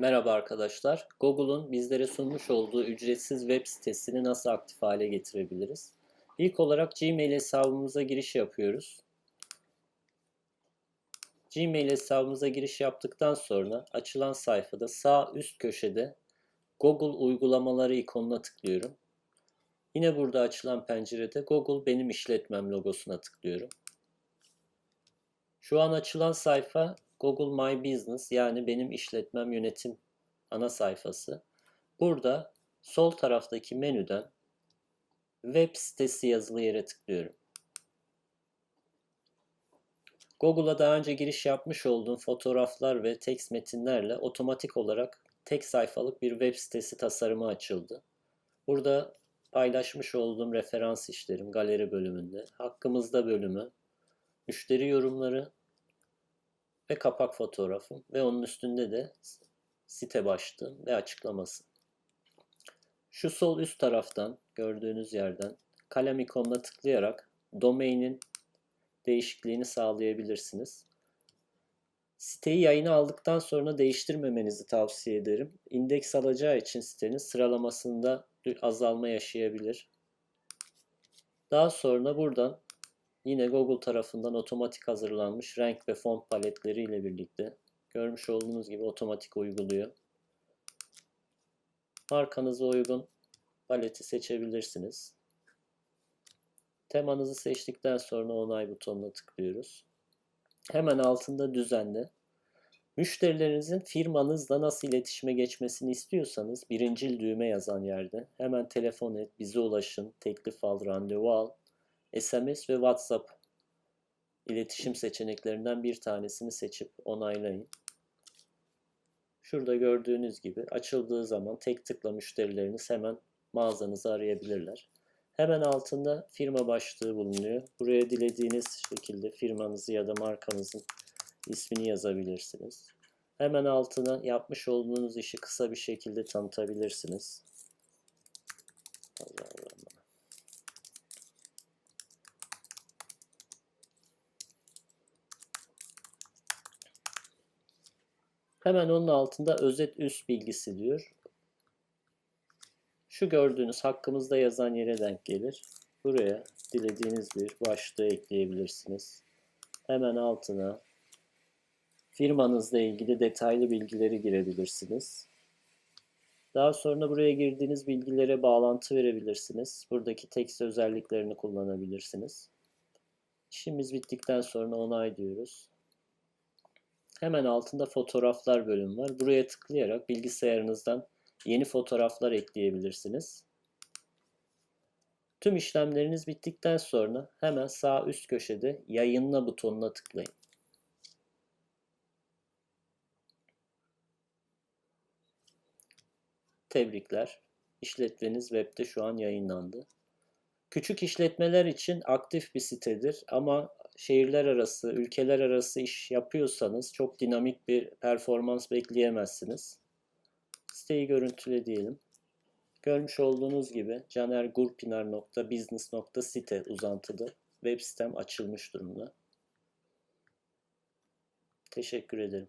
Merhaba arkadaşlar. Google'un bizlere sunmuş olduğu ücretsiz web sitesini nasıl aktif hale getirebiliriz? İlk olarak Gmail hesabımıza giriş yapıyoruz. Gmail hesabımıza giriş yaptıktan sonra açılan sayfada sağ üst köşede Google uygulamaları ikonuna tıklıyorum. Yine burada açılan pencerede Google benim işletmem logosuna tıklıyorum. Şu an açılan sayfa Google My Business yani benim işletmem yönetim ana sayfası. Burada sol taraftaki menüden web sitesi yazılı yere tıklıyorum. Google'a daha önce giriş yapmış olduğum fotoğraflar ve text metinlerle otomatik olarak tek sayfalık bir web sitesi tasarımı açıldı. Burada paylaşmış olduğum referans işlerim galeri bölümünde, hakkımızda bölümü, müşteri yorumları ve kapak fotoğrafım ve onun üstünde de site başlığı ve açıklaması. Şu sol üst taraftan gördüğünüz yerden kalem ikonuna tıklayarak domainin değişikliğini sağlayabilirsiniz. Siteyi yayına aldıktan sonra değiştirmemenizi tavsiye ederim. İndeks alacağı için sitenin sıralamasında azalma yaşayabilir. Daha sonra buradan Yine Google tarafından otomatik hazırlanmış renk ve font paletleri ile birlikte görmüş olduğunuz gibi otomatik uyguluyor. Markanıza uygun paleti seçebilirsiniz. Temanızı seçtikten sonra onay butonuna tıklıyoruz. Hemen altında düzenle. Müşterilerinizin firmanızla nasıl iletişime geçmesini istiyorsanız birincil düğme yazan yerde hemen telefon et, bize ulaşın, teklif al, randevu al SMS ve WhatsApp iletişim seçeneklerinden bir tanesini seçip onaylayın. Şurada gördüğünüz gibi açıldığı zaman tek tıkla müşterileriniz hemen mağazanızı arayabilirler. Hemen altında firma başlığı bulunuyor. Buraya dilediğiniz şekilde firmanızı ya da markanızın ismini yazabilirsiniz. Hemen altına yapmış olduğunuz işi kısa bir şekilde tanıtabilirsiniz. Pazarlama. Hemen onun altında özet üst bilgisi diyor. Şu gördüğünüz hakkımızda yazan yere denk gelir. Buraya dilediğiniz bir başlığı ekleyebilirsiniz. Hemen altına firmanızla ilgili detaylı bilgileri girebilirsiniz. Daha sonra buraya girdiğiniz bilgilere bağlantı verebilirsiniz. Buradaki text özelliklerini kullanabilirsiniz. İşimiz bittikten sonra onay diyoruz. Hemen altında fotoğraflar bölümü var. Buraya tıklayarak bilgisayarınızdan yeni fotoğraflar ekleyebilirsiniz. Tüm işlemleriniz bittikten sonra hemen sağ üst köşede yayınla butonuna tıklayın. Tebrikler. İşletmeniz webde şu an yayınlandı. Küçük işletmeler için aktif bir sitedir ama şehirler arası, ülkeler arası iş yapıyorsanız çok dinamik bir performans bekleyemezsiniz. Siteyi görüntüle diyelim. Görmüş olduğunuz gibi canergurpinar.business.site uzantılı web sitem açılmış durumda. Teşekkür ederim.